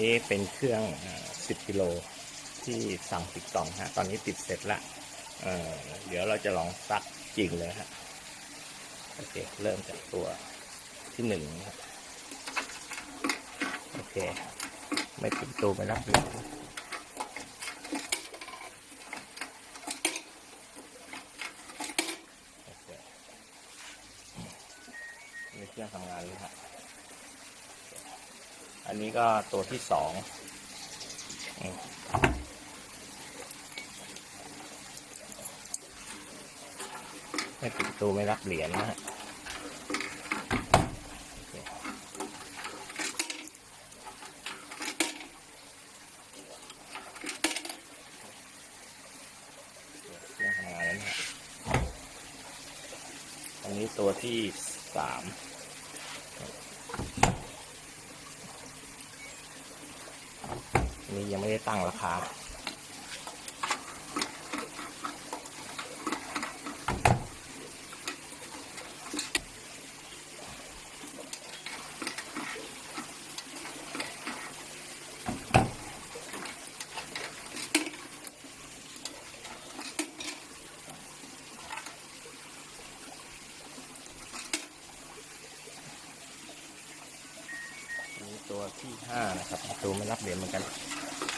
นี่เป็นเครื่องสิบกิโลที่สั่งติดกล่องฮะ ตอนนี้ติดเสร็จละเเดี๋ยวเราจะลองซักจริงเลยฮะ โอเค เริ่มจากตัวที่หนึ่งครับโอเค ไม่ปิดตัวไม่รับเลยโอเคนี่เครื่องทำงานเลยฮะ อันนี้ก็ตัวที่สองไม่ปิดตัวไม่รับเหรียญนะฮะเรื่องทำงานแล้วนะฮะอันนี้ตัวที่สาม นี่ยังไม่ได้ตั้งราคามีตัวที่ห้านะครับ ตัวไม่รับเหรียญเหมือนกัน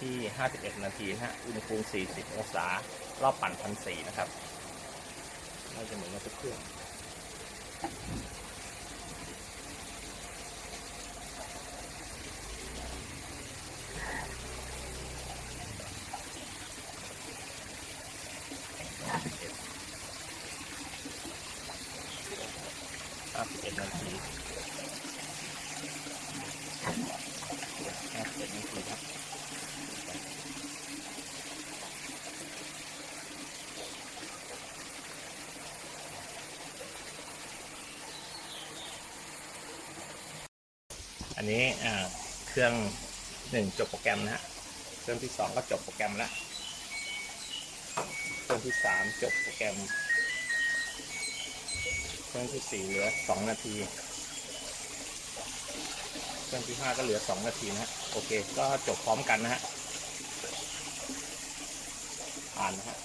ที่ 51 นาทีนะฮะ อุณหภูมิ 40 องศา รอบปั่นพันสี่นะครับ น่าจะเหมือนกับทุกเครื่อง51นาที51นาทีครับ อันนี้เครื่องหนึ่งจบโปรแกรมนะฮะเครื่องที่สองก็จบโปรแกรมแล้วเครื่องที่สามจบโปรแกรมเครื่องที่สี่เหลือสองนาทีเครื่องที่ห้าก็เหลือสองนาทีนะฮะโอเค ก็จบพร้อมกันนะฮะผ่านนะฮะ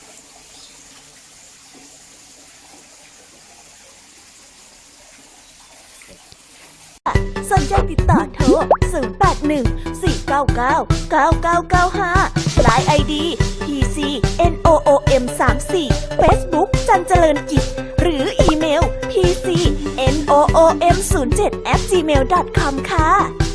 สนใจติดต่อโทร 081 499 9995 Line ID PC NOOM 34 Facebook จันเจริญกิจ หรืออีเมล PC NOOM 07 at gmail com ค่ะ